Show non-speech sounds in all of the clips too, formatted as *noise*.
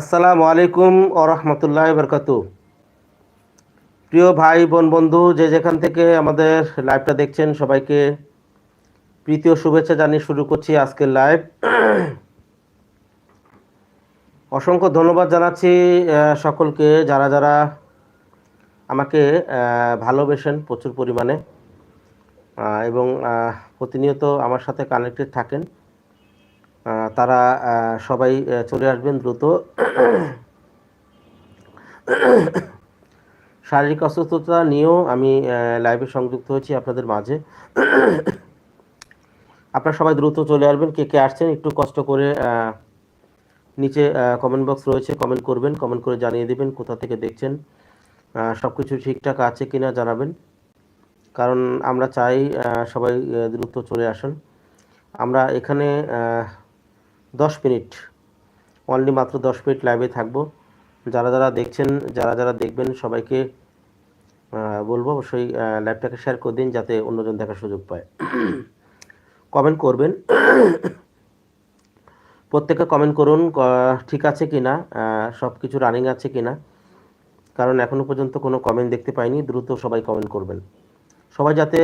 আসসালামু আলাইকুম ও রহমতুল্লাহ বরকাত প্রিয় ভাই, বোন, বন্ধু, যে যেখান থেকে আমাদের লাইভটা দেখছেন, সবাইকে প্রীতি ও শুভেচ্ছা জানিয়ে শুরু করছি আজকের লাইভ অসংখ্য ধন্যবাদ জানাচ্ছি সকলকে যারা যারা আমাকে ভালোবেসেন প্রচুর পরিমাণে এবং প্রতিনিয়ত আমার সাথে কানেক্টেড থাকেন। তারা সবাই চলে আসবেন দ্রুত। শারীরিক অসুস্থতা নিয়েও আমি লাইভে সংযুক্ত হয়েছি আপনাদের মাঝে। আপনারা সবাই দ্রুত চলে আসবেন, কে কে আসছেন, একটু কষ্ট করে নিচে কমেন্ট বক্স রয়েছে কমেন্ট করবেন কমেন্ট করে জানিয়ে দেবেন কোথা থেকে দেখছেন। সব কিছু ঠিকঠাক আছে কিনা জানাবেন। কারণ আমরা চাই সবাই দ্রুত চলে আসুন। আমরা এখানে দশ মিনিট। অনলি মাত্র দশ মিনিট লাইভে থাকব। যারা যারা দেখছেন, যারা যারা দেখবেন, সবাইকে বলব অবশ্যই লাইভটাকে শেয়ার করে দিন যাতে অন্যজন দেখার সুযোগ পায়। কমেন্ট করবেন। প্রত্যেকে কমেন্ট করুন ঠিক আছে কি না সব কিছু রানিং আছে কি না কারণ এখনও পর্যন্ত কোনো কমেন্ট দেখতে পাইনি, দ্রুত সবাই কমেন্ট করবেন। সবাই যাতে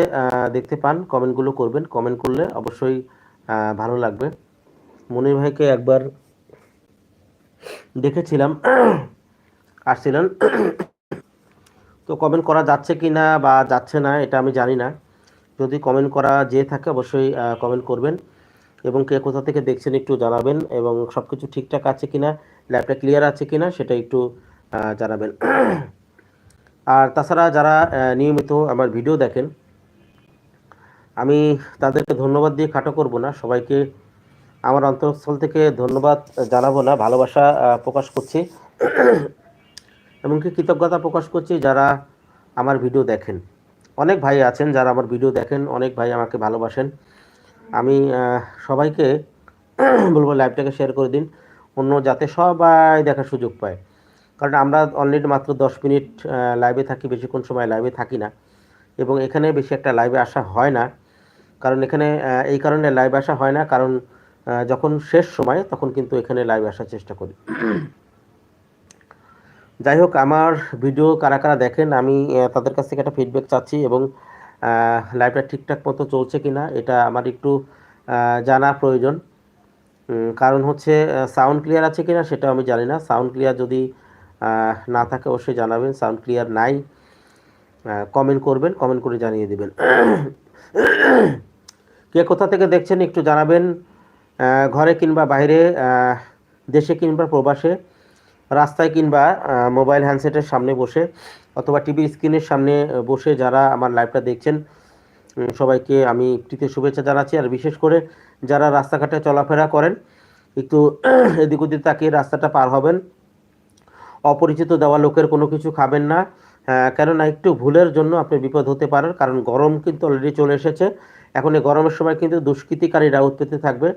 দেখতে পান কমেন্টগুলো করবেন। কমেন্ট করলে অবশ্যই ভালো লাগবে। মনির ভাইকে একবার দেখেছিলাম, আসছিলেন। তো কমেন্ট করা যাচ্ছে কি না বা যাচ্ছে না, এটা আমি জানি না। যদি কমেন্ট করা যে থাকে অবশ্যই কমেন্ট করবেন এবং কে কোথা থেকে দেখছেন একটু জানাবেন এবং সব কিছু ঠিকঠাক আছে কি না ল্যাবটা ক্লিয়ার আছে কি না সেটা একটু জানাবেন। আর তাছাড়া যারা নিয়মিত আমার ভিডিও দেখেন, আমি তাদেরকে ধন্যবাদ দিয়ে খাটো করব না। সবাইকে আমার অন্তঃস্থল থেকে ধন্যবাদ জানাব না, ভালোবাসা প্রকাশ করছি। এমনকি কৃতজ্ঞতা প্রকাশ করছি যারা আমার ভিডিও দেখেন। অনেক ভাই আছেন যারা আমার ভিডিও দেখেন, অনেক ভাই আমাকে ভালোবাসেন। আমি সবাইকে *clears throat* বলব লাইভটাকে শেয়ার করে দিন, অন্য যাতে সবাই দেখার সুযোগ পায়। কারণ আমরা অলরেডি মাত্র দশ মিনিট লাইভে থাকি, বেশিক্ষণ সময় লাইভে থাকি না। এবং এখানে বেশি একটা লাইভে আসা হয় না। কারণ এখানে এই কারণে লাইভ আসা হয় না, কারণ যখন শেষ সময়, তখন কিন্তু এখানে লাইভ আসার চেষ্টা করি। যাই হোক, আমার ভিডিও কারা কারা দেখেন, আমি তাদের কাছ থেকে একটা ফিডব্যাক চাচ্ছি এবং লাইভটা ঠিকঠাক মতো চলছে কিনা, এটা আমার একটু জানা প্রয়োজন। কারণ হচ্ছে সাউন্ড ক্লিয়ার আছে কিনা সেটা আমি জানি না। সাউন্ড ক্লিয়ার যদি না থাকে, অবশ্যই জানাবেন। সাউন্ড ক্লিয়ার নাই কমেন্ট করবেন কমেন্ট করে জানিয়ে দেবেন। *coughs* কে কোথা থেকে দেখছেন একটু জানাবেন। ঘরে কিংবা বাইরে দেশে কিংবা প্রবাসে রাস্তায় কিংবা মোবাইল হ্যান্ডসেটের সামনে বসে অথবা টিভি স্ক্রিনের সামনে বসে যারা আমার লাইভটা দেখছেন সবাইকে আমি প্রীতি শুভেচ্ছা জানাচ্ছি। আর বিশেষ করে যারা রাস্তাঘাটে চলাফেরা করেন একটু *clears throat* এদিক ওদিক তাকিয়ে রাস্তাটা পার হবেন। অপরিচিত দেওয়া লোকের কোনো কিছু খাবেন না। আহ, কেননা একটু ভুলের জন্য আপনি বিপদ হতে পারেন কারণ গরম কিন্তু অলরেডি চলে এসেছে। এখন এই গরমের সময় কিন্তু দুষ্কৃতিকারীরা উৎপত্তি থাকবে।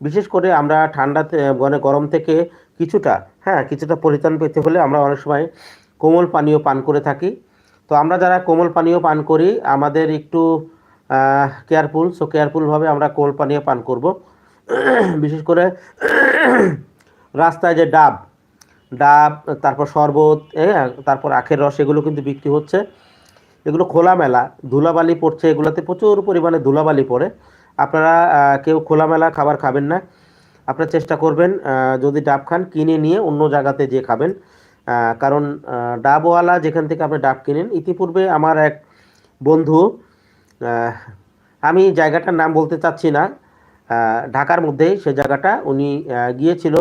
বিশেষ করে আমরা ঠান্ডাতে মানে গরম থেকে কিছুটা হ্যাঁ কিছুটা পরিত্রাণ পেতে হলে আমরা অনেক সময় কোমল পানীয় পান করে থাকি। তো আমরা যারা কোমল পানীয় পান করি, আমাদের একটু কেয়ারফুল সো কেয়ারফুলভাবে আমরা কোমল পানীয় পান করব। বিশেষ করে রাস্তায় যে ডাব ডাব, তারপর শরবত তারপর আখের রস, এগুলো কিন্তু বিক্রি হচ্ছে। এগুলো খোলামেলা, ধুলাবালি পড়ছে, এগুলোতে প্রচুর পরিমাণে ধুলাবালি পড়ে। আপনারা কেউ খোলামেলা খাবার খাবেন না। আপনারা চেষ্টা করবেন যদি ডাব খান, কিনে নিয়ে অন্য জায়গাতে যে খাবেন। কারণ ডাবওয়ালা যেখান থেকে আপনি ডাব কিনেন, ইতিপূর্বে আমার এক বন্ধু আমি জায়গাটার নাম বলতে চাচ্ছি না ঢাকার মধ্যেই সে জায়গাটা, উনি গিয়েছিল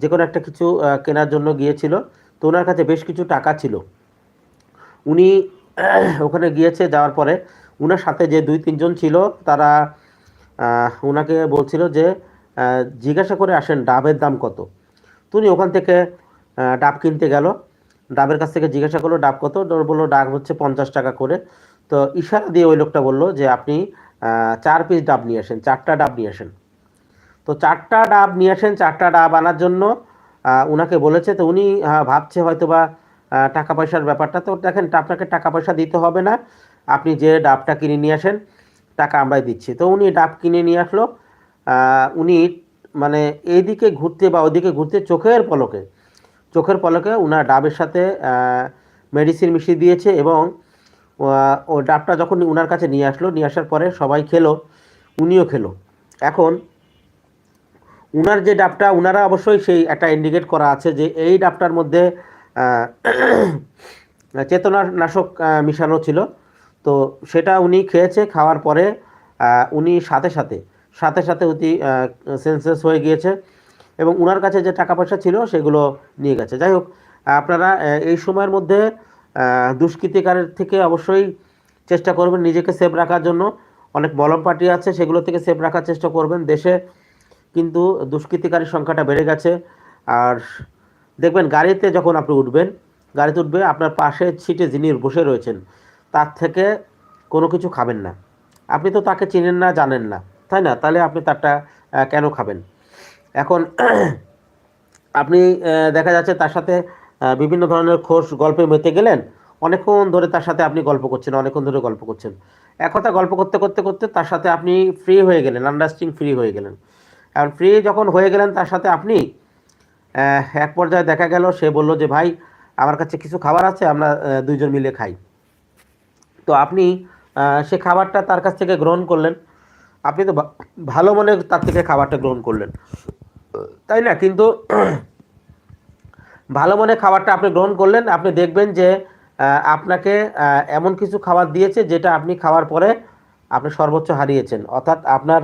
যে কোনো একটা কিছু কেনার জন্য গিয়েছিল, তো ওনার কাছে বেশ কিছু টাকা ছিল। উনি, ওখানে গিয়েছে, যাওয়ার পরে ওনার সাথে যে দুই তিনজন ছিল, তারা ওনাকে বলছিল যে জিজ্ঞাসা করে আসেন, ডাবের দাম কত? তুমি ওখান থেকে ডাব কিনতে গেল। ডাবের কাছ থেকে জিজ্ঞাসা করল, ডাব কত? বলল, ডাব হচ্ছে পঞ্চাশ টাকা করে। তো ইশারা দিয়ে ওই লোকটা বলল যে, আপনি চার পিস ডাব নিয়ে আসেন, চারটা ডাব নিয়ে আসেন। তো চারটা ডাব নিয়ে আসেন, চারটা ডাব আনার জন্য উনাকে বলেছে। তো উনি ভাবছে হয়তো বা টাকা পয়সার ব্যাপারটা। তো দেখেন, আপনাকে টাকা পয়সা দিতে হবে না। আপনি যে ডাবটা কিনে নিয়ে আসেন টাকা আমরাই দিচ্ছি। তো উনি ডাব কিনে নিয়ে আসলো উনি মানে এইদিকে ঘুরতে বা ওইদিকে ঘুরতে চোখের পলকে চোখের পলকে উনার ডাবের সাথে মেডিসিন মিশিয়ে দিয়েছে এবং ও ডাবটা যখন উনার কাছে নিয়ে আসলো, নিয়ে আসার পরে সবাই খেলো, উনিও খেলো। এখন উনার যে ডাবটা, উনারা অবশ্যই সেই একটা ইন্ডিকেট করা আছে যে এই ডাবটার মধ্যে *clears throat* চেতনানাশক মিশানো ছিল। তো সেটা উনি খেয়েছে, খাওয়ার পরে উনি সাথে সাথে সাথে সাথে অতি সেন্সেস হয়ে গিয়েছে এবং উনার কাছে যে টাকা পয়সা ছিল সেগুলো নিয়ে গেছে। যাই হোক, আপনারা এই সময়ের মধ্যে দুষ্কৃতিকারের থেকে অবশ্যই চেষ্টা করবেন নিজেকে সেভ রাখার জন্য। অনেক মলম পার্টি আছে, সেগুলো থেকে সেভ রাখার চেষ্টা করবেন দেশে। কিন্তু দুষ্কৃতিকারীর সংখ্যাটা বেড়ে গেছে। আর দেখবেন, গাড়িতে যখন আপনি উঠবেন, গাড়িতে উঠবে, আপনার পাশে সিটে যিনি বসে রয়েছেন তার থেকে কোনো কিছু খাবেন না। আপনি তো তাকে চিনেন না, জানেন না, তাই না? তাহলে আপনি তারটা কেন খাবেন? এখন *clears throat* আপনি দেখা যাচ্ছে তার সাথে বিভিন্ন ধরনের খোশ গল্পে মেতে গেলেন। অনেকক্ষণ ধরে তার সাথে আপনি গল্প করছেন, অনেকক্ষণ ধরে গল্প করছেন। এক কথা গল্প করতে করতে করতে তার সাথে আপনি ফ্রি হয়ে গেলেন আন্ডারস্ট্যান্ডিং ফ্রি হয়ে গেলেন। এখন ফ্রি যখন হয়ে গেলেন তার সাথে আপনি এক পর্যায়ে দেখা গেল, সে বলল যে, ভাই, আমার কাছে কিছু খাবার আছে, আমরা দুইজন মিলে খাই। তো আপনি সে খাবারটা তার কাছ থেকে গ্রহণ করলেন। আপনি তো ভালো মনে তার থেকে খাবারটা গ্রহণ করলেন। তাই না? কিন্তু *clears throat* ভালো মনে খাবারটা আপনি গ্রহণ করলেন। আপনি দেখবেন যে আপনাকে এমন কিছু খাবার দিয়েছে যেটা আপনি খাওয়ার পরে আপনি সর্বোচ্চ হারিয়েছেন। অর্থাৎ আপনার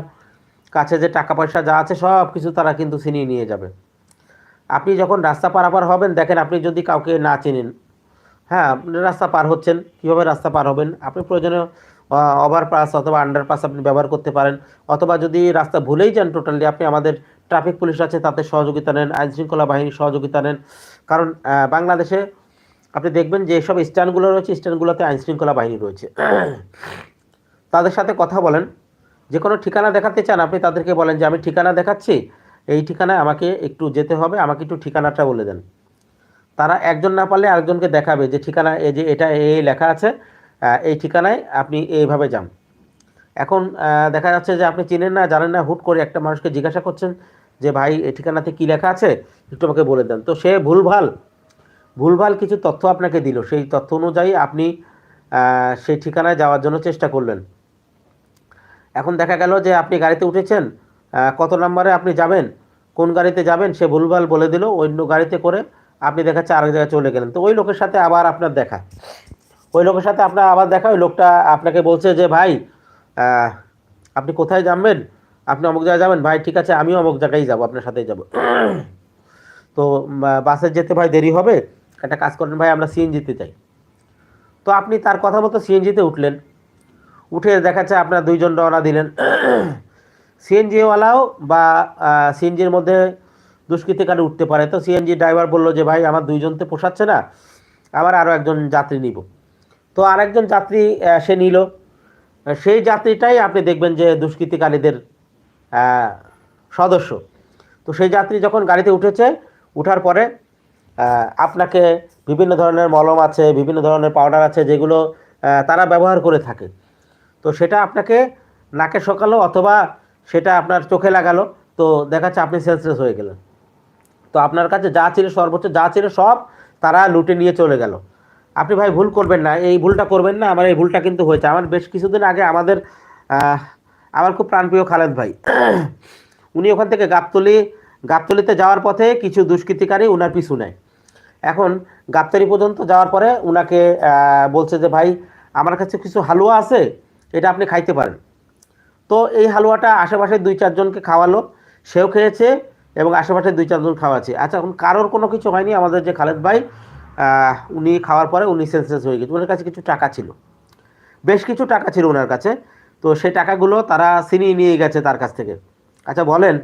কাছে যে টাকা পয়সা যা আছে সব কিছু তারা কিন্তু ছিনিয়ে নিয়ে যাবে। আপনি যখন রাস্তা পারাপার হবেন, দেখেন আপনি যদি কাউকে না চেনেন হ্যাঁ আপনি রাস্তা পার হচ্ছেন, কীভাবে রাস্তা পার হবেন? আপনি প্রয়োজনে ওভারপাস অথবা আন্ডারপাস আপনি ব্যবহার করতে পারেন, অথবা যদি রাস্তা ভুলেই যান টোটালি আপনি আমাদের ট্রাফিক পুলিশ আছে, তাতে সহযোগিতা নেন আইন শৃঙ্খলা বাহিনীর সহযোগিতা নেন। কারণ বাংলাদেশে আপনি দেখবেন যে সব স্ট্যান্ডগুলো রয়েছে, স্ট্যান্ডগুলোতে আইন শৃঙ্খলা বাহিনী রয়েছে। তাদের সাথে কথা বলেন, যে কোনো ঠিকানা দেখাতে চান, আপনি তাদেরকে বলেন যে, আমি ঠিকানা দেখাচ্ছি, এই ঠিকানায় আমাকে একটু যেতে হবে, আমাকে একটু ঠিকানাটা বলে দেন। তারা একজন না পারলে আরেকজনকে দেখাবে যে ঠিকানা, এই যে এটা, এই লেখা আছে এই ঠিকানায় আপনি এইভাবে যান। এখন দেখা যাচ্ছে যে আপনি চিনেন না, জানেন না, হুট করে একটা মানুষকে জিজ্ঞাসা করছেন যে, ভাই, এই ঠিকানাতে কী লেখা আছে? একটু আমাকে বলে দেন। তো সে ভুলভাল ভুলভাল কিছু তথ্য আপনাকে দিল। সেই তথ্য অনুযায়ী আপনি সেই ঠিকানায় যাওয়ার জন্য চেষ্টা করলেন। এখন দেখা গেল যে আপনি গাড়িতে উঠেছেন কত নম্বরে আপনি যাবেন, কোন গাড়িতে যাবেন, সে ভুলভাল বলে দিল। অন্য গাড়িতে করে আপনি দেখাচ্ছে আরেক জায়গায় চলে গেলেন। তো ওই লোকের সাথে আবার আপনার দেখা। ওই লোকের সাথে আপনার আবার দেখা, ওই লোকটা আপনাকে বলছে যে, ভাই আপনি কোথায় যাবেন? আপনি অমুক জায়গায় যাবেন? ভাই, ঠিক আছে, আমিও অমুক জায়গায় যাব, আপনার সাথেই যাব। *clears throat* তো বাসে যেতে ভাই দেরি হবে। একটা কাজ করেন ভাই, আমরা সিএনজিতে যাই। তো আপনি তার কথা মতো সিএনজিতে উঠলেন। উঠে দেখাচ্ছে আপনার দুইজন রওনা দিলেন। *clears throat* সিএনজিওয়ালাও বা সিএনজির মধ্যে দুষ্কৃতিকারী উঠতে পারে। তো সিএনজি ড্রাইভার বলল যে, ভাই, আমার দুইজন তো পোষাচ্ছে না, আবার আরও একজন যাত্রী নিব। তো আরেকজন যাত্রী সে নিল। সেই যাত্রীটাই আপনি দেখবেন যে দুষ্কৃতিকারীদের সদস্য। তো সেই যাত্রী যখন গাড়িতে উঠেছে, উঠার পরে আপনাকে বিভিন্ন ধরনের মলম আছে, বিভিন্ন ধরনের পাউডার আছে, যেগুলো তারা ব্যবহার করে থাকে। তো সেটা আপনাকে নাকে সকালো অথবা সেটা আপনার চোখে লাগালো। তো দেখাচ্ছে আপনি সেন্সলেস হয়ে গেলেন। তো আপনার কাছে যা ছিল সর্বোচ্চ, যা ছিল সব তারা লুটে নিয়ে চলে গেল। আপনি ভাই ভুল করবেন না, এই ভুলটা করবেন না, আমার এই ভুলটা কিন্তু হয়েছে। আমার বেশ কিছুদিন আগে আমাদের আমার খুব প্রাণপ্রিয় খালেদ ভাই, *clears throat* উনি ওখান থেকে গাবতলি, গাবতলিতে যাওয়ার পথে কিছু দুষ্কৃতিকারী উনার পিছু নেয়। এখন গাবতলি পর্যন্ত যাওয়ার পরে উনাকে বলছে যে, ভাই, আমার কাছে কিছু হালুয়া আছে, এটা আপনি খাইতে পারেন। তো এই হালুয়াটা আশেপাশে দুই চারজনকে খাওয়ালো, সেও খেয়েছে এবং আশেপাশে দুই চারজন খাওয়াচ্ছে আচ্ছা এখন কারোর কোনো কিছু হয়নি? আমাদের যে খালেদ ভাই উনি খাওয়ার পরে উনি সেন্সেস হয়ে গেছে। ওনার কাছে কিছু টাকা ছিল। বেশ কিছু টাকা ছিল ওনার কাছে। তো সেই টাকাগুলো তারা ছিনিয়ে নিয়ে গেছে তার কাছ থেকে। আচ্ছা বলেন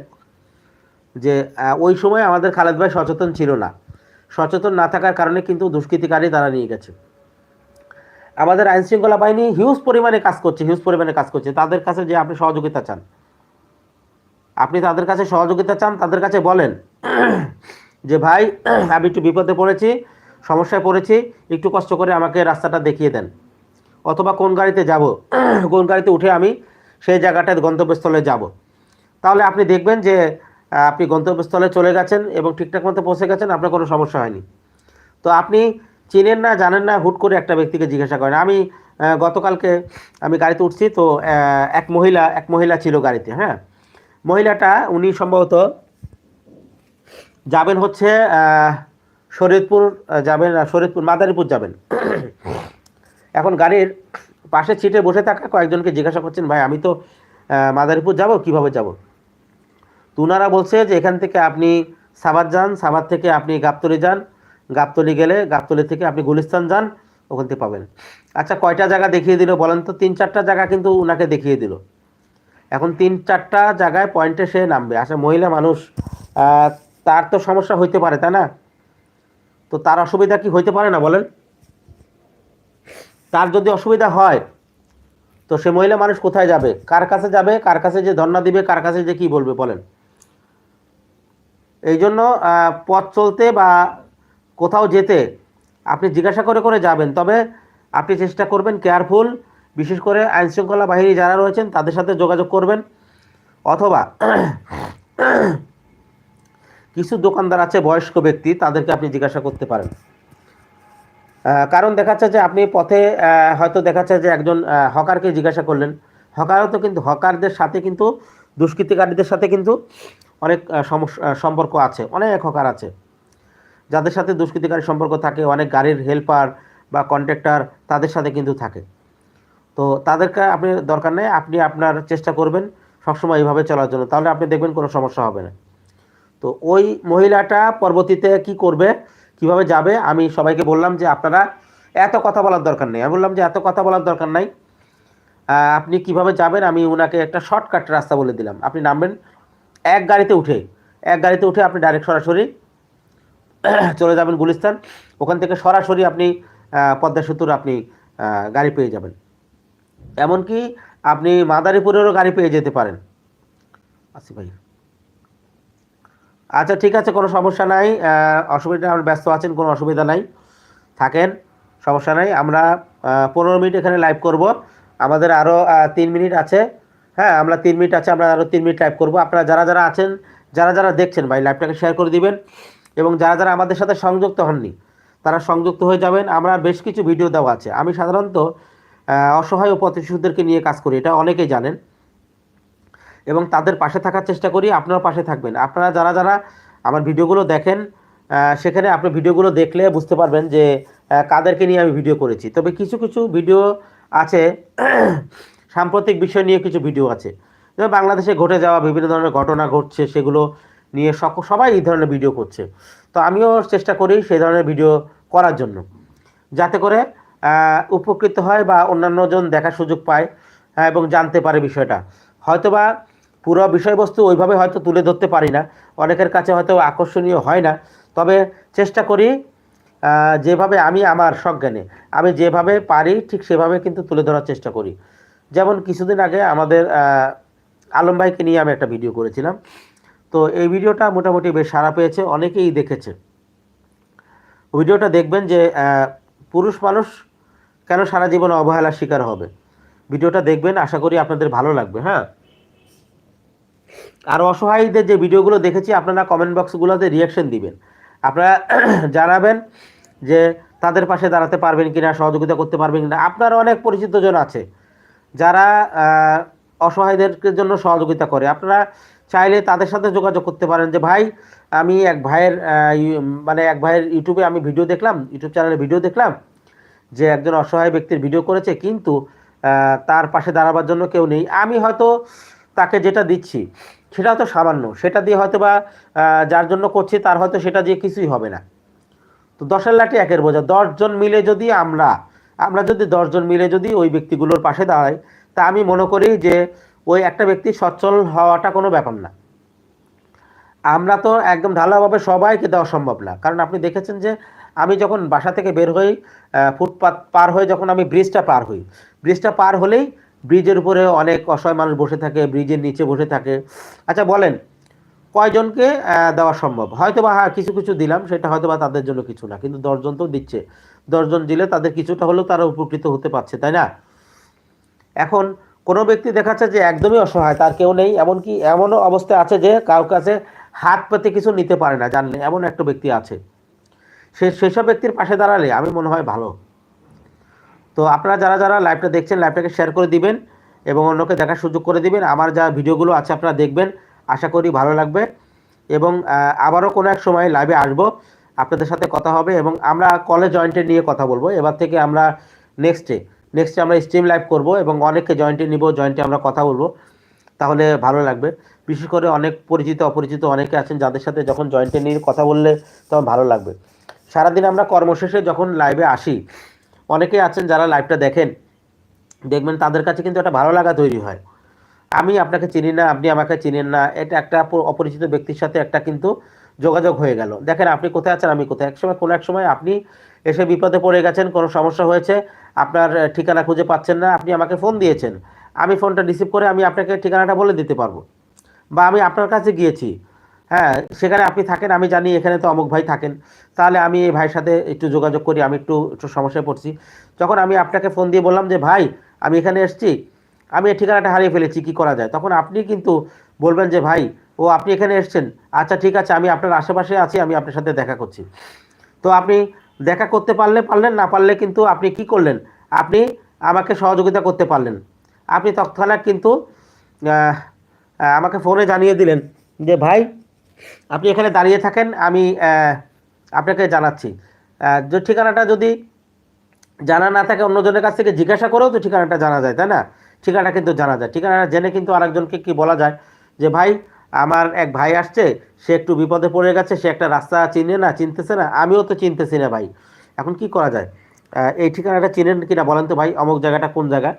যে ওই সময় আমাদের খালেদ ভাই সচেতন ছিল না। সচেতন না থাকার কারণে কিন্তু দুষ্কৃতিকারী তারা নিয়ে গেছে। আমাদের আইনশৃঙ্খলা বাহিনী হিউজ পরিমাণে কাজ করছে হিউজ পরিমাণে কাজ করছে। তাদের কাছে যে আপনি সহযোগিতা চান। আপনি তাদের কাছে সহযোগিতা চান, তাদের কাছে বলেন যে, ভাই, আমি একটু বিপদে পড়েছি, সমস্যায় পড়েছি, একটু কষ্ট করে আমাকে রাস্তাটা দেখিয়ে দেন। অথবা কোন গাড়িতে যাব, কোন গাড়িতে উঠে আমি সেই জায়গাটায় গন্তব্যস্থলে যাব। তাহলে আপনি দেখবেন যে, আপনি গন্তব্যস্থলে চলে গেছেন এবং ঠিকঠাক মতো পৌঁছে গেছেন, আপনার কোনো সমস্যা হয়নি। তো আপনি চিনেন না, জানেন না, হুট করে একটা ব্যক্তিকে জিজ্ঞাসা করেন। আমি গতকালকে আমি গাড়িতে উঠছি, তো এক মহিলা এক মহিলা ছিল গাড়িতে হ্যাঁ? মহিলাটা, উনি সম্ভবত যাবেন হচ্ছে শরীয়তপুর যাবেন শরীয়তপুর, মাদারীপুর যাবেন। এখন গাড়ির পাশে সিটে বসে থাকা কয়েকজনকে জিজ্ঞাসা করছেন, ভাই, আমি তো মাদারীপুর যাব, কীভাবে যাব? তো ওনারা বলছে যে, এখান থেকে আপনি সাভার যান সাভার থেকে আপনি গাবতলি যান। গাবতলি গেলে, গাবতলি থেকে আপনি গুলিস্তান যান, ওখান থেকে পাবেন। আচ্ছা কয়টা জায়গা দেখিয়ে দিল বলেন তো? তিন চারটা জায়গা কিন্তু ওনাকে দেখিয়ে দিল। এখন তিন, চারটা জায়গায় পয়েন্টে সে নামবে। আচ্ছা মহিলা মানুষ তার তো সমস্যা হইতে পারে, তাই না? তো তার অসুবিধা কি হইতে পারে না বলেন? তার যদি অসুবিধা হয়, তো সে মহিলা মানুষ কোথায় যাবে? কার কাছে যাবে? কার কাছে যে ধর্ণা দিবে? কার কাছে যে কি বলবে বলেন? এই জন্য পথ চলতে বা কোথাও যেতে আপনি জিজ্ঞাসা করে করে যাবেন। তবে আপনি চেষ্টা করবেন কেয়ারফুল বিশেষ করে আইন শৃঙ্খলা বাহিনী যারা রয়েছেন, তাদের সাথে যোগাযোগ করবেন। অথবা কিছু দোকানদার আছে, বয়স্ক ব্যক্তি, তাদেরকে আপনি জিজ্ঞাসা করতে পারেন। কারণ দেখাচ্ছে যে আপনি পথে হয়তো দেখাচ্ছে যে একজন হকারকে জিজ্ঞাসা করলেন। হকারও তো কিন্তু, হকারদের সাথে কিন্তু, দুষ্কৃতিকারীদের সাথে কিন্তু অনেক সমস্যা সম্পর্ক আছে। অনেক হকার আছে। যাদের সাথে দুষ্কৃতিকারী সম্পর্ক থাকে, অনেক গাড়ির হেল্পার বা কন্ট্রাক্টর, তাদের সাথে কিন্তু থাকে। তো তাদেরকে আপনি দরকার নেই, আপনি আপনার চেষ্টা করবেন সবসময় এইভাবে চলার জন্য। তাহলে আপনি দেখবেন কোনো সমস্যা হবে না। তো ওই মহিলাটা পরবর্তীতে কি করবে, কীভাবে যাবে, আমি সবাইকে বললাম যে আপনারা এত কথা বলার দরকার নেই। আমি বললাম যে এত কথা বলার দরকার নাই। আপনি কীভাবে যাবেন, আমি ওনাকে একটা শর্টকাট রাস্তা বলে দিলাম। আপনি নামবেন এক গাড়িতে উঠে। এক গাড়িতে উঠে আপনি ডাইরেক্ট সরাসরি *clears throat* চলে যাবেন গুলিস্তান। ওখান থেকে সরাসরি আপনি পদ্মা সেতুর আপনি গাড়ি পেয়ে যাবেন। এমনকি আপনি মাদারীপুরেরও গাড়ি পেয়ে যেতে পারেন। আসি ভাই। আচ্ছা ঠিক আছে, কোনো সমস্যা নাই। অসুবিধা আপনি ব্যস্ত আছেন, কোনো অসুবিধা নাই। থাকেন, সমস্যা নাই। আমরা পনেরো মিনিট এখানে লাইভ করব। আমাদের আরও তিন মিনিট আছে। হ্যাঁ আমরা তিন মিনিট আছে, আমরা আরও তিন মিনিট লাইভ করব। আপনারা যারা যারা আছেন, যারা যারা দেখছেন, ভাই লাইভটাকে শেয়ার করে দিবেন। এবং যারা যারা আমাদের সাথে সংযুক্ত হননি, তারা সংযুক্ত হয়ে যাবেন। আমরা বেশ কিছু ভিডিও দেওয়া আছে। আমি সাধারণত অসহায় ও পথশিশুদেরকে নিয়ে কাজ করি, এটা অনেকেই জানেন। এবং তাদের পাশে থাকার চেষ্টা করি আপনারা পাশে থাকবেন। আপনারা যারা যারা আমার ভিডিওগুলো দেখেন সেখানে আপনি ভিডিওগুলো দেখলে বুঝতে পারবেন যে কাদেরকে নিয়ে আমি ভিডিও করেছি। তবে কিছু কিছু ভিডিও আছে, *clears throat* সাম্প্রতিক বিষয় নিয়ে কিছু ভিডিও আছে। যেমন বাংলাদেশে ঘটে যাওয়া বিভিন্ন ধরনের ঘটনা ঘটছে, সেগুলো নিয়ে সক- সবাই এই ধরনের ভিডিও করছে। তো আমিও চেষ্টা করি সেই ধরনের ভিডিও করার জন্য। যাতে করে উপকৃত হয় বা অন্যান্য জন দেখার সুযোগ পায় হ্যাঁ, এবং জানতে পারে বিষয়টা। হয়তোবা পুরো বিষয়বস্তু ওইভাবে হয়তো তুলে ধরতে পারি না অনেকের কাছে হয়তো আকর্ষণীয় হয় না। তবে চেষ্টা করি যেভাবে আমি আমার সজ্ঞানে আমি যেভাবে পারি ঠিক সেভাবে কিন্তু তুলে ধরার চেষ্টা করি। যেমন কিছুদিন আগে আমাদের আলম ভাইকে নিয়ে আমি একটা ভিডিও করেছিলাম। তো এই ভিডিওটা মোটামুটি বেশ সাড়া পেয়েছে অনেকেই দেখেছে। ভিডিওটা দেখবেন যে পুরুষ মানুষ কেন সারা জীবন অবহেলার শিকার হবে? ভিডিওটা দেখবেন, আশা করি আপনাদের ভালো লাগবে হ্যাঁ? আর অসহায়দের যে ভিডিওগুলো দেখেছি, আপনারা কমেন্ট বক্সগুলোতে রিয়াকশন দিবেন। আপনারা *clears throat* জানাবেন যে তাদের পাশে দাঁড়াতে পারবেন কিনা, সহযোগিতা করতে পারবেন কিনা। আপনার অনেক পরিচিতজন আছে, যারা অসহায়দের জন্য সহযোগিতা করে। আপনারা চাইলে তাদের সাথে যোগাযোগ করতে পারেন যে, ভাই, আমি এক ভাইয়ের মানে এক ভাইয়ের ইউটিউবে আমি ভিডিও দেখলাম ইউটিউব চ্যানেলে ভিডিও দেখলাম যে একজন অসহায় ব্যক্তির ভিডিও করেছে, কিন্তু তার পাশে দাঁড়াবার জন্য কেউ নেই। আমি হয়তো তাকে যেটা দিচ্ছি সেটা তো সামান্য। সেটা দিয়ে হয়তো বা যার জন্য করছি, তার হয়তো সেটা দিয়ে কিছুই হবে না। তো দশের লাঠি একের বোঝা। দশজন মিলে যদি আমরা আমরা যদি দশজন মিলে যদি ওই ব্যক্তিগুলোর পাশে দাঁড়াই, তা আমি মনে করি যে ওই একটা ব্যক্তি সচ্ছল হওয়াটা কোনো ব্যাপার না। আমরা তো একদম ঢালাওভাবে সবাইকে দেওয়া সম্ভব না। কারণ আপনি দেখেছেন যে আমি যখন বাসা থেকে বের হই ফুটপাত পার হয়ে যখন আমি ব্রিজটা পার হই, ব্রিজটা পার হলেই ব্রিজের উপরে অনেক অসহায় মানুষ বসে থাকে, ব্রিজের নিচে বসে থাকে। আচ্ছা বলেন, কয়জনকে দেওয়া সম্ভব? হয়তো বা হ্যাঁ কিছু কিছু দিলাম, সেটা হয়তো বা তাদের জন্য কিছু না, কিন্তু দশজন তো দিচ্ছে। দশজন দিলে তাদের কিছুটা হলেও তারা উপকৃত হতে পারছে, তাই না? এখন কোনো ব্যক্তি দেখাচ্ছে যে একদমই অসহায়, তার কেউ নেই, এমনকি এমনও অবস্থা আছে যে কারোর কাছে হাত পেতে কিছু নিতে পারে না জানলে এমন একটা ব্যক্তি আছে। সে সেসব ব্যক্তির পাশে দাঁড়ালে আমি মনে হয় ভালো। তো আপনারা যারা যারা লাইভটা দেখছেন লাইভটাকে শেয়ার করে দিবেন এবং অন্যকে দেখার সুযোগ করে দিবেন। আমার যা ভিডিওগুলো আছে আপনারা দেখবেন, আশা করি ভালো লাগবে। এবং আবারও কোনো এক সময় লাইভে আসব, আপনাদের সাথে কথা হবে এবং আমরা কলেজ জয়েন্টে নিয়ে কথা বলব। এবার থেকে আমরা নেক্সটে নেক্সটে আমরা স্ট্রিম লাইভ করব এবং অনেককে জয়েন্টে নিব জয়েন্টে আমরা কথা বলব। তাহলে ভালো লাগবে। বিশেষ করে অনেক পরিচিত, অপরিচিত অনেকে আছেন যাদের সাথে যখন জয়েন্টে নিয়ে কথা বললে তখন ভালো লাগবে। সারাদিন আমরা কর্মশেষে যখন লাইভে আসি অনেকে আছেন যারা লাইভটা দেখেন, দেখবেন তাদের কাছে কিন্তু একটা ভালো লাগা তৈরি হয়। আমি আপনাকে চিনি না, আপনি আমাকে চিনেন না, এটা একটা অপরিচিত ব্যক্তির সাথে একটা কিন্তু যোগাযোগ হয়ে গেল। দেখেন আপনি কোথায় আছেন, আমি কোথায়? এক সময় কোনো এক সময় আপনি এসে বিপদে পড়ে গেছেন, কোনো সমস্যা হয়েছে, আপনার ঠিকানা খুঁজে পাচ্ছেন না, আপনি আমাকে ফোন দিয়েছেন। আমি ফোনটা রিসিভ করে আমি আপনাকে ঠিকানাটা বলে দিতে পারব। বা আমি আপনার কাছে গিয়েছি হ্যাঁ সেখানে আপনি থাকেন, আমি জানি এখানে তো অমুক ভাই থাকেন। তাহলে আমি এই ভাইয়ের সাথে একটু যোগাযোগ করি, আমি একটু একটু সমস্যায় পড়ছি। যখন আমি আপনাকে ফোন দিয়ে বললাম যে, ভাই, আমি এখানে এসেছি, আমি এই ঠিকানাটা হারিয়ে ফেলেছি, কি করা যায়? তখন আপনি কিন্তু বলবেন যে, ভাই, ও আপনি এখানে এসেছেন আচ্ছা ঠিক আছে, আমি আপনার আশেপাশে আছি, আমি আপনার সাথে দেখা করছি। তো আপনি দেখা করতে পারলে পারলেন, না পারলে কিন্তু আপনি কি করলেন? আপনি আমাকে সহযোগিতা করতে পারলেন। আপনি তৎক্ষণাৎ কিন্তু আমাকে ফোনে জানিয়ে দিলেন যে, ভাই আপনি এখানে দাঁড়িয়ে থাকেন, আমি আপনাকে জানাচ্ছি। যে ঠিকানাটা যদি জানা না থাকে অন্যজনের কাছ থেকে জিজ্ঞাসা করেও তো ঠিকানাটা জানা যায়, তাই না? ঠিকানা কিন্তু জানা যায়। ঠিকানাটা জেনে কিন্তু আরেকজনকে কি বলা যায়? যে ভাই, আমার এক ভাই আসছে, সে একটু বিপদে পড়ে গেছে, সে একটা রাস্তা চিনে না, চিনতেছে না, আমিও তো চিনতেছি না ভাই। এখন কি করা যায়? এই ঠিকানাটা চিনেন কিনা বলেন তো ভাই, অমুক জায়গাটা কোন জায়গা?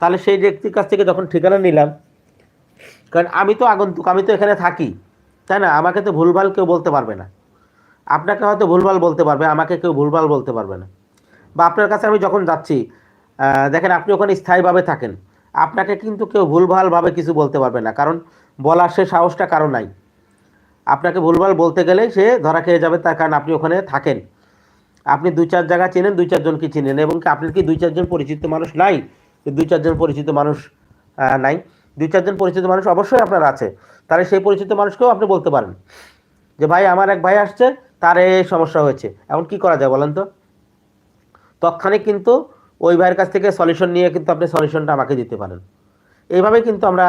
তাহলে সেই ব্যক্তির কাছ থেকে যখন ঠিকানা নিলাম, কারণ আমি তো আগন্তুক, আমি তো এখানে থাকি তাই না? আমাকে তো ভুলভাল কেউ বলতে পারবে না। আপনাকে হয়তো ভুলভাল বলতে পারবে, আমাকে কেউ ভুলভাল বলতে পারবে না। বা আপনার কাছে আমি যখন যাচ্ছি দেখেন আপনি ওখানে স্থায়ীভাবে থাকেন। আপনাকে কিন্তু কেউ ভুলভালভাবে কিছু বলতে পারবে না, কারণ বলার সে সাহসটা কারও নাই। আপনাকে ভুলভাল বলতে গেলেই সে ধরা খেয়ে যাবে তার কারণ আপনি ওখানে থাকেন। আপনি দুই চার জায়গা চেনেন, দুই চারজনকে চিনেন, এবং কি আপনার কি দুই চারজন পরিচিত মানুষ নাই? দুই চারজন পরিচিত মানুষ নাই। দুই চারজন পরিচিত মানুষ অবশ্যই আপনার আছে। তাহলে সেই পরিচিত মানুষকেও আপনি বলতে পারেন যে, ভাই, আমার এক ভাই আসছে, তার এই সমস্যা হয়েছে। এখন কি করা যায় বলেন তো? তৎক্ষণিক কিন্তু ওই ভাইয়ের কাছ থেকে সলিউশন নিয়ে কিন্তু আপনি সলিউশনটা আমাকে দিতে পারেন। এইভাবে কিন্তু আমরা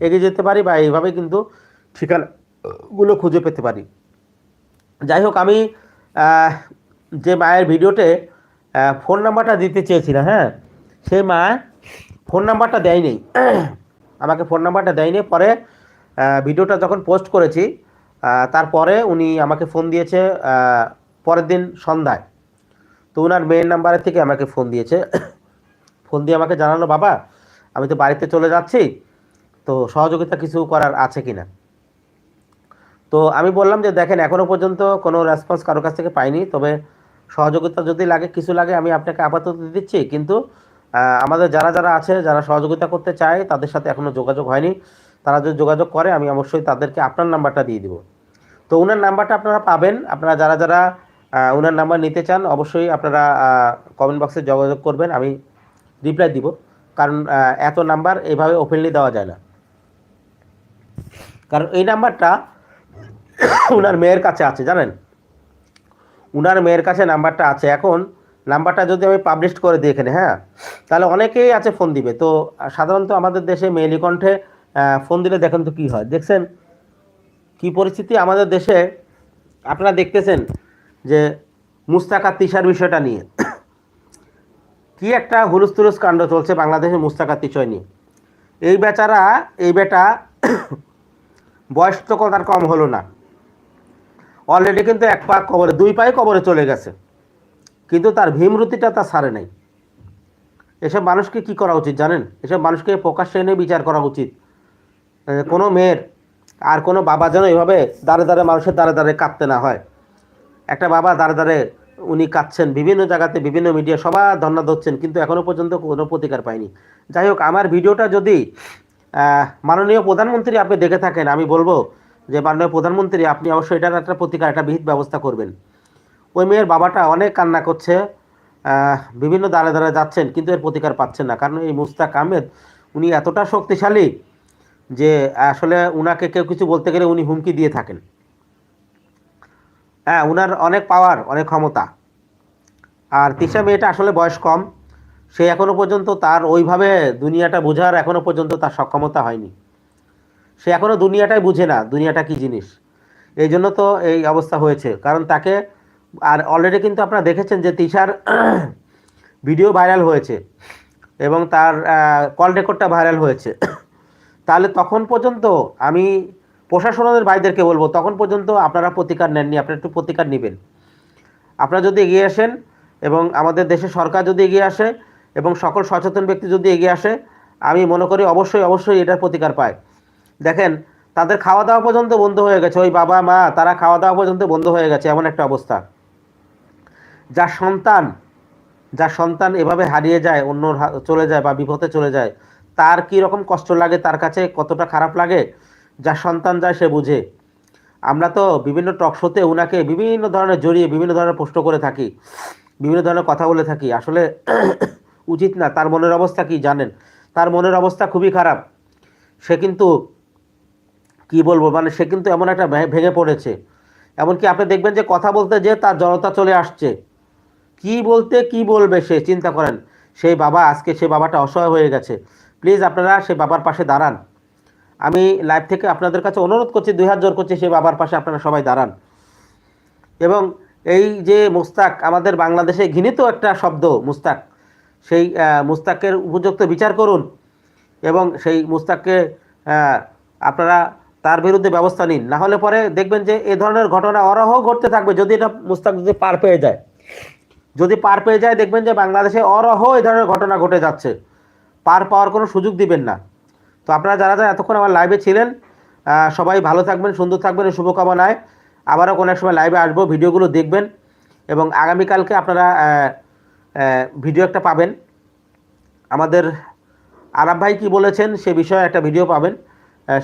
এগিয়ে যেতে পারি বা এইভাবে কিন্তু ঠিকানাগুলো খুঁজে পেতে পারি। যাই হোক, আমি যে মায়ের ভিডিওতে ফোন নাম্বারটা দিতে চেয়েছিলাম হ্যাঁ? সেই মা ফোন নাম্বারটা দেয়নি। *clears throat* আমাকে ফোন নাম্বারটা দেয়নি। পরে ভিডিওটা যখন পোস্ট করেছি তারপরে উনি আমাকে ফোন দিয়েছে পরের দিন সন্ধ্যায়। তো ওনার মেয়ের নাম্বারের থেকে আমাকে ফোন দিয়েছে। ফোন দিয়ে আমাকে জানালো, বাবা, আমি তো বাড়িতে চলে যাচ্ছি, তো সহযোগিতা কিছু করার আছে কি না তো আমি বললাম যে, দেখেন এখনও পর্যন্ত কোনো রেসপন্স কারোর কাছ থেকে পাইনি, তবে সহযোগিতা যদি লাগে, কিছু লাগে, আমি আপনাকে আপাতত দিচ্ছি। কিন্তু আমাদের যারা যারা আছে, যারা সহযোগিতা করতে চায়, তাদের সাথে এখনও যোগাযোগ হয়নি। তারা যদি যোগাযোগ করে, আমি অবশ্যই তাদেরকে আপনার নাম্বারটা দিয়ে দিব। তো ওনার নাম্বারটা আপনারা পাবেন। আপনারা যারা যারা ওনার নাম্বার নিতে চান, অবশ্যই আপনারা কমেন্ট বক্সে যোগাযোগ করবেন। আমি রিপ্লাই দিব। কারণ এত নাম্বার এভাবে ওপেনলি দেওয়া যায় না। কারণ এই নাম্বারটা ওনার মেয়ের কাছে আছে, জানেন? উনার মেয়ের কাছে নাম্বারটা আছে। এখন নাম্বারটা যদি আমি পাবলিশ করে দিই এখানে হ্যাঁ? তাহলে অনেকেই আছে ফোন দিবে। তো সাধারণত আমাদের দেশে মেইলি কণ্ঠে ফোন দিলে দেখেন তো কী হয়। দেখছেন কি পরিস্থিতি? আমাদের দেশে আপনারা দেখতেছেন যে মুস্তাকা তিসার বিষয়টা নিয়ে। *coughs* কি একটা হুলুস তুলুস কাণ্ড চলছে বাংলাদেশে মুস্তাকা তিসয় নিয়ে। এই বেচারা, এই বেটা বয়স তো তার কম হলো না। অলরেডি কিন্তু এক পা কবরে, দুই পায়ে কবরে চলে গেছে। কিন্তু তার ভীমরতিটা তা সারে নাই। এসব মানুষকে কি করা উচিত জানেন? এসব মানুষকে প্রকাশ্যে এনে বিচার করা উচিত। কোনো মেয়ের আর কোনো বাবা যেন এভাবে দাঁড়ে দাঁড়ে মানুষের দাঁড়ে দাঁড়ে কাঁদতে না হয়। একটা বাবা দাঁড়ে দাঁড়ে উনি কাঁদছেন, বিভিন্ন জায়গাতে, বিভিন্ন মিডিয়া সবার ধর্ণা ধরছেন, কিন্তু এখনও পর্যন্ত কোনো প্রতিকার পায়নি। যাই হোক, আমার ভিডিওটা যদি মাননীয় প্রধানমন্ত্রী আপনি দেখে থাকেন, আমি বলব যে মাননীয় প্রধানমন্ত্রী, আপনি অবশ্যই এটার একটা প্রতিকার, একটা বিহিত ব্যবস্থা করবেন। ওই মেয়ের বাবাটা অনেক কান্না করছে বিভিন্ন দাঁড়ে দাঁড়ে যাচ্ছেন, কিন্তু এর প্রতিকার পাচ্ছেন না। কারণ এই মুস্তাক আহমেদ, উনি এতটা শক্তিশালী যে আসলে উনাকে কেউ কিছু বলতে গেলে উনি হুমকি দিয়ে থাকেন। হ্যাঁ উনার অনেক পাওয়ার অনেক ক্ষমতা। আর তিশা মেয়েটা আসলে বয়স কম। সে এখনও পর্যন্ত তার ওইভাবে দুনিয়াটা বোঝার এখনও পর্যন্ত তার সক্ষমতা হয়নি। সে এখনও দুনিয়াটাই বুঝে না, দুনিয়াটা কি জিনিস। এই জন্য তো এই অবস্থা হয়েছে। কারণ তাকে, আর অলরেডি কিন্তু আপনারা দেখেছেন যে তিশার *clears throat* ভিডিও ভাইরাল হয়েছে। এবং তার কল রেকর্ডটা ভাইরাল হয়েছে। তাহলে তখন পর্যন্ত আমি প্রশাসনের ভাইদেরকে বলব, তখন পর্যন্ত আপনারা প্রতিকার নেননি, আপনারা একটু প্রতিকার নেবেন। আপনারা যদি এগিয়ে আসেন এবং আমাদের দেশের সরকার যদি এগিয়ে আসে এবং সকল সচেতন ব্যক্তি যদি এগিয়ে আসে, আমি মনে করি অবশ্যই অবশ্যই এটার প্রতিকার পায়। দেখেন, তাদের খাওয়া দাওয়া পর্যন্ত বন্ধ হয়ে গেছে। ওই বাবা, মা, তারা খাওয়া দাওয়া পর্যন্ত বন্ধ হয়ে গেছে, এমন একটা অবস্থা। যার সন্তান যার সন্তান এভাবে হারিয়ে যায় অন্য চলে যায় বা বিপথে চলে যায় তার কি রকম কষ্ট লাগে, তার কাছে কতটা খারাপ লাগে যার সন্তান যায় সে বুঝে। আমরা তো বিভিন্ন টক শোতে ওনাকে বিভিন্ন ধরনের জড়িয়ে, বিভিন্ন ধরনের প্রশ্ন করে থাকি, বিভিন্ন ধরনের কথা বলে থাকি। আসলে *coughs* উচিত না, তার মনের অবস্থা কি জানেন? তার মনের অবস্থা খুবই খারাপ। সে কিন্তু কি বলব মানে সে কিন্তু এমন একটা ভেঙে পড়েছে। এমনকি আপনি দেখবেন যে কথা বলতে যে তার জনতা চলে আসছে। কি বলতে কি বলবে সে, চিন্তা করেন। সেই বাবা, আজকে সে বাবাটা অসহায় হয়ে গেছে। প্লিজ আপনারা সে বাবার পাশে দাঁড়ান। আমি লাইভ থেকে আপনাদের কাছে অনুরোধ করছি, দুই হাত জোর করছি সে বাবার পাশে আপনারা সবাই দাঁড়ান। এবং এই যে মুস্তাক, আমাদের বাংলাদেশে ঘৃণিত একটা শব্দ মুস্তাক। সেই মুস্তাকের উপযুক্ত বিচার করুন এবং সেই মুস্তাককে আপনারা তার বিরুদ্ধে ব্যবস্থা নিন। না হলে পরে দেখবেন যে এ ধরনের ঘটনা অরহ ঘটতে থাকবে যদি এটা মুস্তাক যদি পার পেয়ে যায়। যদি পার পেয়ে যায়, দেখবেন যে বাংলাদেশে অরহ এ ধরনের ঘটনা ঘটে যাচ্ছে। পার পাওয়ার কোনো সুযোগ দিবেন না। তো আপনারা যারা যারা এতক্ষণ আমার লাইভে ছিলেন সবাই ভালো থাকবেন, সুন্দর থাকবেন, শুভকামনায়। আবারও কোনো এক সময় লাইভে আসব, ভিডিওগুলো দেখবেন এবং আগামীকালকে আপনারা ভিডিও একটা পাবেন। আমাদের আরাব ভাই কী বলেছেন সে বিষয়ে একটা ভিডিও পাবেন।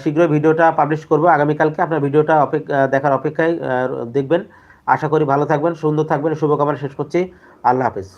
শীঘ্রই ভিডিওটা পাবলিশ করব। আগামীকালকে আপনার ভিডিওটা অপেক্ষা দেখার অপেক্ষায় দেখবেন। আশা করি ভালো থাকবেন, সুন্দর থাকবেন, শুভকামনা শেষ করছি। আল্লাহ হাফিজ।